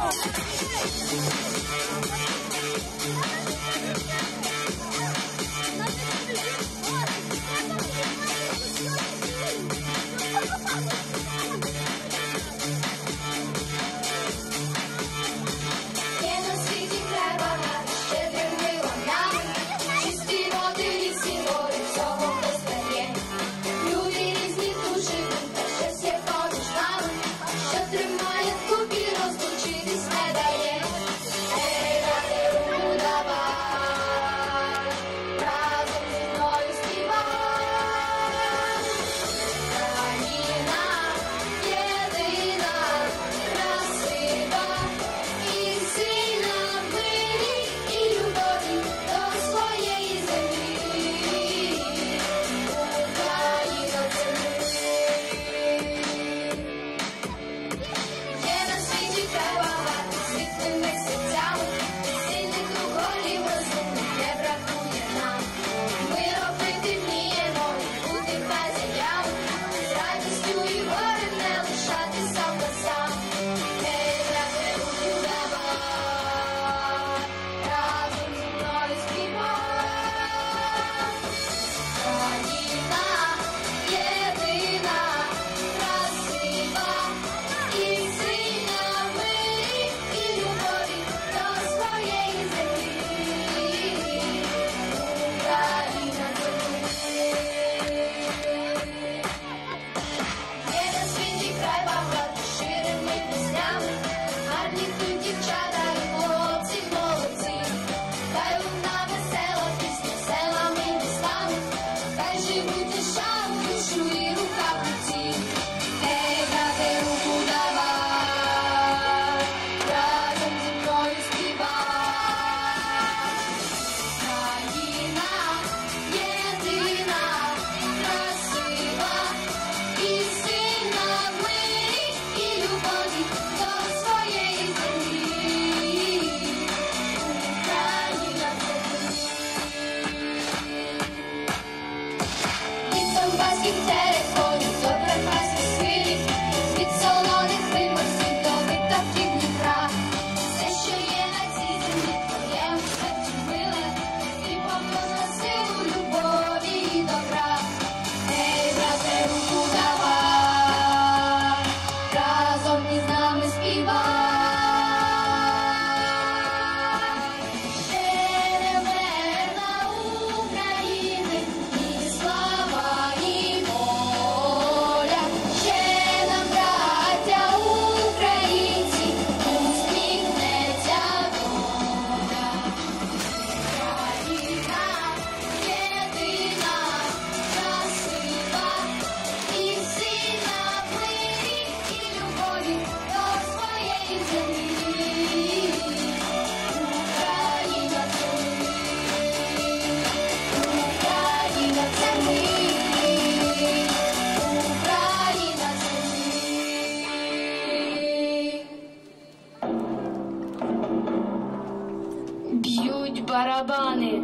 Oh, my God. барабани,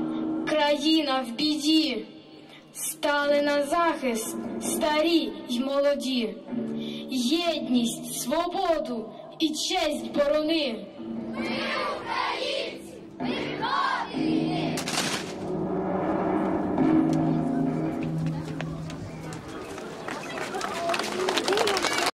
країна в біді, стали на захист старі й молоді, єдність, свободу і честь борони.